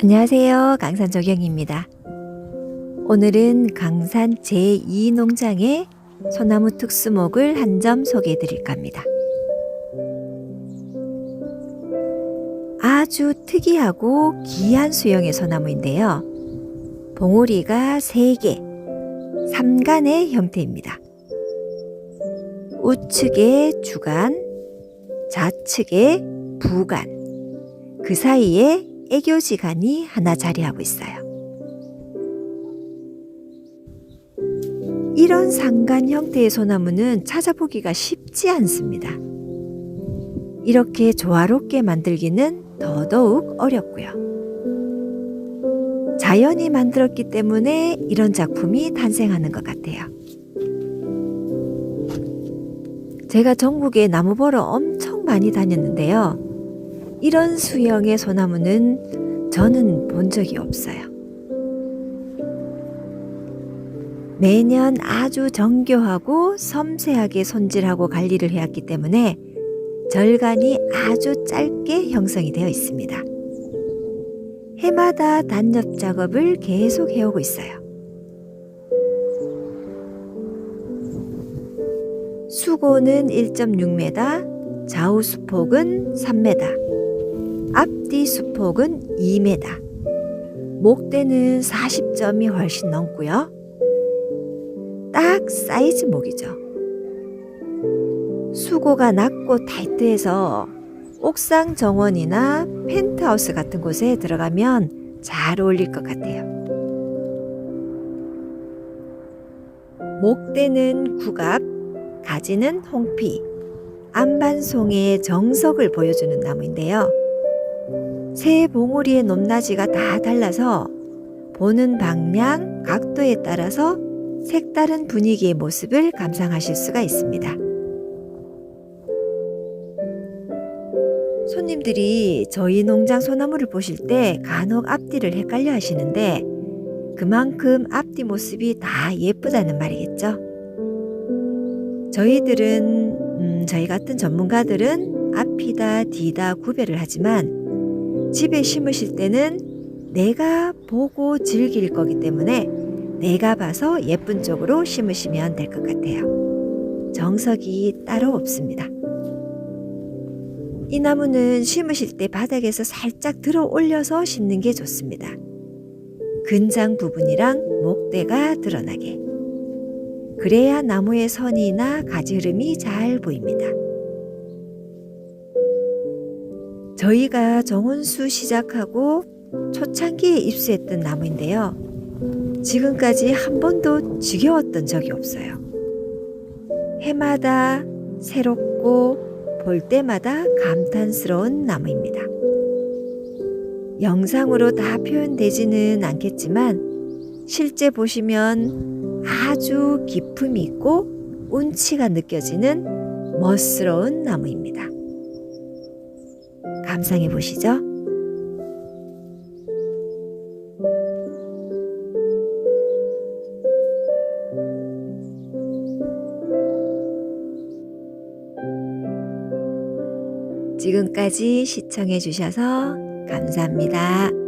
안녕하세요. 강산 조경입니다. 오늘은 강산 제2농장의 소나무 특수목을 한 점 소개해 드릴까 합니다. 아주 특이하고 귀한 수영의 소나무인데요. 봉우리가 3개, 삼간의 형태입니다. 우측에 주간, 좌측에 부간, 그 사이에 애교지간이 하나 자리하고 있어요. 이런 상간 형태의 소나무는 찾아보기가 쉽지 않습니다. 이렇게 조화롭게 만들기는 더더욱 어렵고요. 자연이 만들었기 때문에 이런 작품이 탄생하는 것 같아요. 제가 전국에 나무 보러 엄청 많이 다녔는데요. 이런 수영의 소나무는 저는 본 적이 없어요. 매년 아주 정교하고 섬세하게 손질하고 관리를 해왔기 때문에 절간이 아주 짧게 형성이 되어 있습니다. 해마다 단엽 작업을 계속 해오고 있어요. 수고는 1.6m, 좌우 수폭은 3m, 앞뒤 수폭은 2m, 목대는 40점이 훨씬 넘고요. 딱 사이즈 목이죠. 수고가 낮고 타이트해서 옥상 정원이나 펜트하우스 같은 곳에 들어가면 잘 어울릴 것 같아요. 목대는 국압, 가지는 홍피, 안반송의 정석을 보여주는 나무인데요. 새 봉우리의 높낮이가 다 달라서 보는 방향, 각도에 따라서 색다른 분위기의 모습을 감상하실 수가 있습니다. 손님들이 저희 농장 소나무를 보실 때 간혹 앞뒤를 헷갈려 하시는데 그만큼 앞뒤 모습이 다 예쁘다는 말이겠죠. 저희들은 음, 저희 같은 전문가들은 앞이다 뒤다 구별을 하지만 집에 심으실 때는 내가 보고 즐길 거기 때문에 내가 봐서 예쁜 쪽으로 심으시면 될 것 같아요. 정석이 따로 없습니다. 이 나무는 심으실 때 바닥에서 살짝 들어 올려서 심는 게 좋습니다. 근장 부분이랑 목대가 드러나게. 그래야 나무의 선이나 가지 흐름이 잘 보입니다. 저희가 정원수 시작하고 초창기에 입수했던 나무인데요. 지금까지 한 번도 지겨웠던 적이 없어요. 해마다 새롭고 볼 때마다 감탄스러운 나무입니다. 영상으로 다 표현되지는 않겠지만 실제 보시면 아주 기품이 있고 운치가 느껴지는 멋스러운 나무입니다. 감상해 보시죠. 지금까지 시청해 주셔서 감사합니다.